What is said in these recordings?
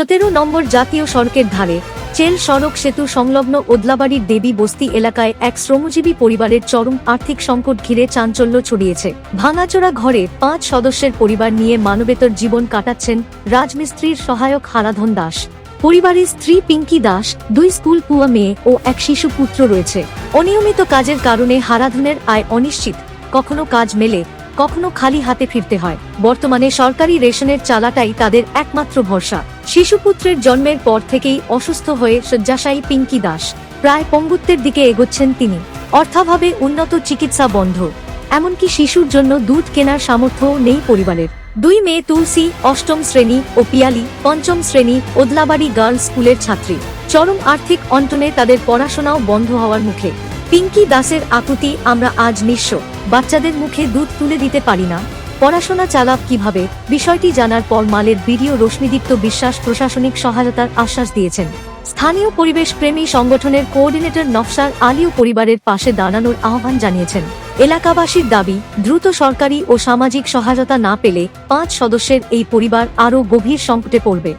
সতেরো নম্বর জাতীয় সড়কের ধারে চেল সড়ক সেতু সংলগ্ন ওদলাবাড়ির দেবী বস্তি এলাকায় এক শ্রমজীবী পরিবারের চরম আর্থিক সংকট ঘিরে চাঞ্চল্য ছড়িয়েছে। ভাঙাচোরা ঘরে পাঁচ সদস্যের পরিবার নিয়ে মানবেতর জীবন কাটাচ্ছেন রাজমিস্ত্রির সহায়ক হারাধন দাস। পরিবারের স্ত্রী পিঙ্কি দাস, দুই স্কুল পুয়া মেয়ে ও এক শিশু পুত্র রয়েছে। অনিয়মিত কাজের কারণে হারাধনের আয় অনিশ্চিত। কখনো কাজ মেলে কখনো খালি হাতে ফিরতে হয়। বর্তমানে সরকারি রেশনের চালাটাই তাদের একমাত্র ভরসা। শিশুপুত্রের জন্মের পর থেকেই অসুস্থ হয়ে শয্যাশায়ী পিঙ্কি দাস। প্রায় পঙ্গুত্বের দিকে এগোচ্ছেন তিনি। অর্থাভাবে উন্নত চিকিৎসা বন্ধ। এমনকি শিশুর জন্য দুধ কেনার সামর্থ্যও নেই পরিবারের। দুই মেয়ে তুলসী, অষ্টম শ্রেণি ও পিয়ালি, পঞ্চম শ্রেণি ওদলাবাড়ি গার্লস স্কুলের ছাত্রী। চরম আর্থিক অন্টনে তাদের পড়াশোনাও বন্ধ হওয়ার মুখে। পিঙ্কি দাসের আকুতি আমরা আজ নিঃস্ব। বাচ্চাদের মুখে দুধ তুলে দিতে পারি না। পড়াশোনা চালাক কীভাবে? বিষয়টি জানার পর মালের বিডিও রশ্মিদীপ্ত বিশ্বাস প্রশাসনিক সহায়তার আশ্বাস দিয়েছেন। স্থানীয় পরিবেশ প্রেমী সংগঠনের কোঅর্ডিনেটর নফসার আলীও পরিবারের পাশে দাঁড়ানোর আহ্বান জানিয়েছেন। এলাকাবাসীর দাবি দ্রুত সরকারি ও সামাজিক সহায়তা না পেলে পাঁচ সদস্যের এই পরিবার আরও গভীর সংকটে পড়বে।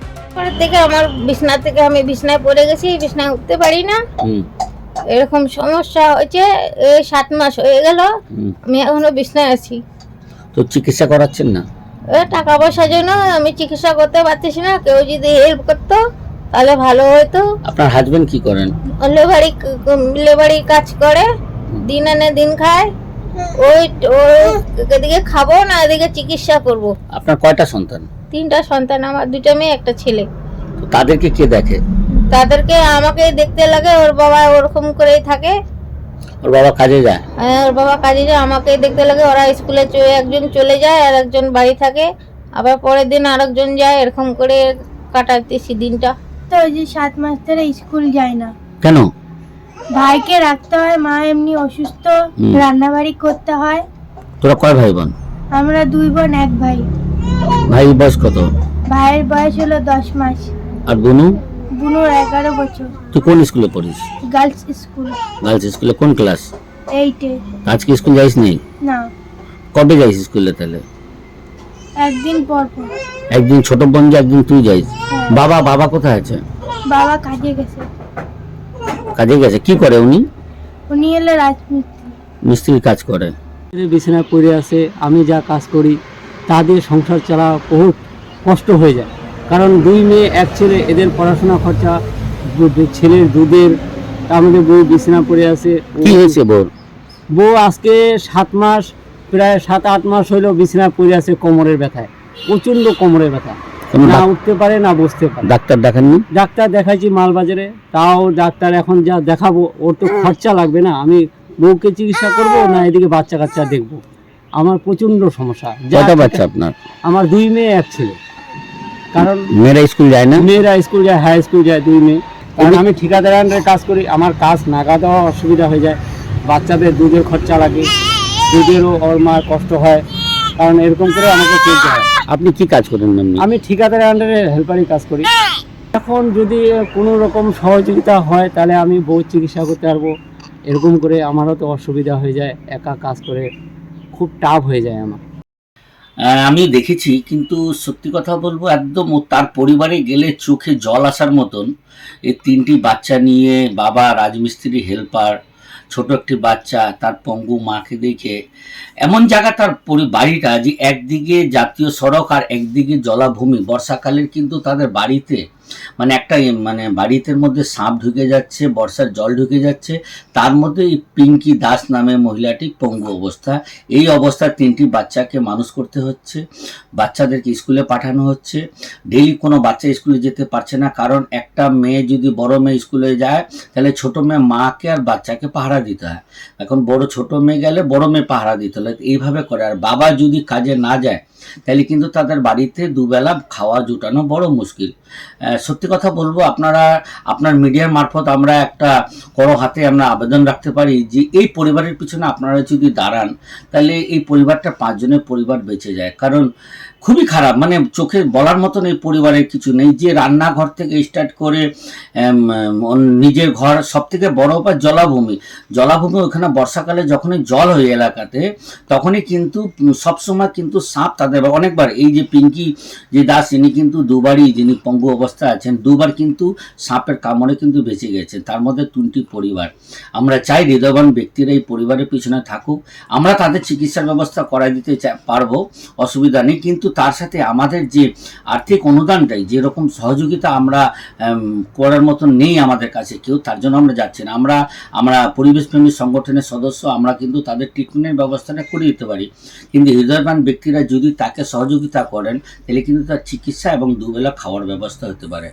থেকে আমার বিছনা থেকে আমি বিছনায় পড়ে গেছি বিছনায় উঠতে পারি না। এরকম সমস্যা হয়েছে এই সাত মাস হয়ে গেল আমি এখনও বিছনায় আছি। তো চিকিৎসা করাচ্ছেন না? টাকা পয়সার জন্য আমি চিকিৎসা করতে পারতেছি না কেউ যদি হেল্প করতো তাহলে ভালো হতো। আপনার হাজবেন্ড কি করেন? লেবারি লেবারি কাজ করে দিন আনে দিন খায়। ওই এদিকে খাব না এদিকে চিকিৎসা করব। আপনার কয়টা সন্তান? তিনটা সন্তান আমার দুটা মেয়ে একটা ছেলে। তাদেরকে কে দেখে? তাদেরকে আমাকে দেখতে লাগে ওর বাবা ওরকম করেই থাকে। ওর বাবা কাজে যায়? হ্যাঁ, ওর বাবা কাজে যায় আমাকে দেখতে লাগে ওরা স্কুলে একজন চলে যায় আর একজন বাড়ি থাকে। আবার পরের দিন আরেকজন যায় এরকম করে কাটাতেছি দিনটা। তো ওই যে সাত মাস ধরে স্কুল যায় না। কেন? ভাইকে রাখতে হয় মা এমনি অসুস্থ হুম। রান্নাবাড়ি করতে হয়। তোরা কয় ভাই বোন আমরা দুই বোন এক ভাই। ভাই বয়স কত? ভাইয়ের বয়স হলো দশ মাস। আর বোনু? বুনুর এগারো বছর। তুই কোন স্কুলে পড়িস? Girls school. গার্লস স্কুলে কোন ক্লাস? এইটে। আজকে স্কুল যাইস নেই না। কবে যাইস স্কুলে তাহলে? একদিন পর পর। একদিন ছোট বোন যে একদিন তুই যাইস। হ্যাঁ। বাবা বাবা কোথায় আছে? বাবা কাজে গেছে। কাজে গেছে। কি করে উনি? উনি হলো রাজমিস্ত্রি। মিস্ত্রির কাজ করে। বিছানায় পড়ে আছে আমি যা কাজ করি তাদের সংসার চালা বহুত কষ্ট হয়ে যায়। কারণ দুই মেয়ে এক ছেলে এদের পড়াশোনা খরচা ছেলের দুধের আমাদের বউ বিছানা পড়ে আছে। কি হয়েছে বোর বউ আজকে সাত মাস প্রায় সাত আট মাস হইল বিছানা পড়ে আছে কোমরের ব্যথায়। প্রচণ্ড কোমরের ব্যথা। না উঠতে পারে না বসতে পারে। ডাক্তার দেখাননি? ডাক্তার দেখাইছি মালবাজারে। তাও ডাক্তার এখন যা দেখাবো ওর তো খরচা লাগবে না। আমি বউকে চিকিৎসা করব না এদিকে বাচ্চা কাচ্চা দেখব। আমার প্রচণ্ড সমস্যা। বাচ্চা আপনার? আমার দুই মেয়ে এক ছেলে। কারণ মেয়েরা স্কুল যায় না? মেয়েরা স্কুল যায় হাই স্কুল যায় দুই মেয়ে। কারণ আমি ঠিকাদার আন্ডারে কাজ করি আমার কাজ নাগা দেওয়া অসুবিধা হয়ে যায়। বাচ্চাদের দুধের খরচা লাগে দুধেরও ওর মার কষ্ট হয় কারণ এরকম করে আমাকে চলতে হয়। আপনি কি কাজ করেন আমি ঠিকাদারের আন্ডারে হেল্পারি কাজ করি। এখন যদি কোনো রকম সহযোগিতা হয় তাহলে আমি বউ চিকিৎসা করতে পারব। এরকম করে আমারও তো অসুবিধা হয়ে যায় একা কাজ করে খুব টাফ হয়ে যায় আমার। আমি দেখেছি, কিন্তু সত্যি কথা বলব, একদম তার পরিবারে গেলে চোখে জল আসার মতন এই তিনটি বাচ্চা নিয়ে বাবা রাজমিস্ত্রি, হেল্পার, ছোট একটি বাচ্চা, তার পঙ্গু মাকে দেখে। এমন জায়গা তার বাড়িটা যে একদিকে জাতীয় সড়ক আর একদিকে জলাভূমি। বর্ষাকালের কিন্তু তাদের বাড়িতে মানে একটা মানে বাড়িতে মধ্যে সাপ ঢুকে যাচ্ছে, বর্ষার জল ঢুকে যাচ্ছে, তার মধ্যে এই পিঙ্কি দাস নামে মহিলাটি পঙ্গু অবস্থা। এই অবস্থায় তিনটি বাচ্চাকে মানুষ করতে হচ্ছে, বাচ্চাদেরকে স্কুলে পাঠানো হচ্ছে। ডেইলি কোনো বাচ্চা স্কুলে যেতে পারছে না, কারণ একটা মেয়ে যদি বড় মেয়ে স্কুলে যায়, তাহলে ছোট মেয়ে মাকে আর বাচ্চাকে পাহারা দিতে হয়। এখন বড় ছোট মেয়ে গেলে বড় মেয়ে পাহারা দিতে হলে এইভাবে করে। আর বাবা যদি কাজে না যায়, তাহলে কিন্তু তাদের বাড়িতে দুবেলা খাওয়া জুটানো বড় মুশকিল। সত্যি কথা বলব, আপনারা, আপনার মিডিয়ার মারফত আমরা একটা করো হাতে আমরা আবেদন রাখতে পারি যে এই পরিবারের পিছনে আপনারা যদি দাঁড়ান, তাহলে এই পরিবারটা পাঁচজনের পরিবার বেঁচে যায়। কারণ খুবই খারাপ মানে চোখে বলার মতন এই পরিবারের কিছু নেই। যে রান্নাঘর থেকে স্টার্ট করে নিজের ঘর সব থেকে বড় ব্যাপার জলাভূমি। জলাভূমি ওখানে বর্ষাকালে যখনই জল হয় এলাকাতে, তখনই কিন্তু সবসময় কিন্তু সাপ তাদের, অনেকবার এই যে পিঙ্কি যে দাস, ইনি কিন্তু দুবারই, যিনি পঙ্গু অবস্থায় আছেন, দুবার কিন্তু সাপের কামড়ে কিন্তু বেঁচে গেছেন, তার মধ্যে তিনটি পরিবার। আমরা চাই হৃদয়বান ব্যক্তিরা এই পরিবারের পিছনে থাকুক। আমরা তাদের চিকিৎসার ব্যবস্থা করাই দিতে পারব, অসুবিধা নেই, কিন্তু তার সাথে আমাদের যে আর্থিক অনুদানটাই, যেরকম সহযোগিতা আমরা করার মতন নেই আমাদের কাছে, কেউ তার জন্য আমরা যাচ্ছি না। আমরা আমরা পরিবেশপ্রেমী সংগঠনের সদস্য, আমরা কিন্তু তাদের ট্রিটমেন্টের ব্যবস্থাটা করে দিতে পারি। কিন্তু হৃদয়বান ব্যক্তিরা যদি তাকে সহযোগিতা করেন, তাহলে কিন্তু তার চিকিৎসা এবং দুবেলা খাওয়ার ব্যবস্থা হতে পারে।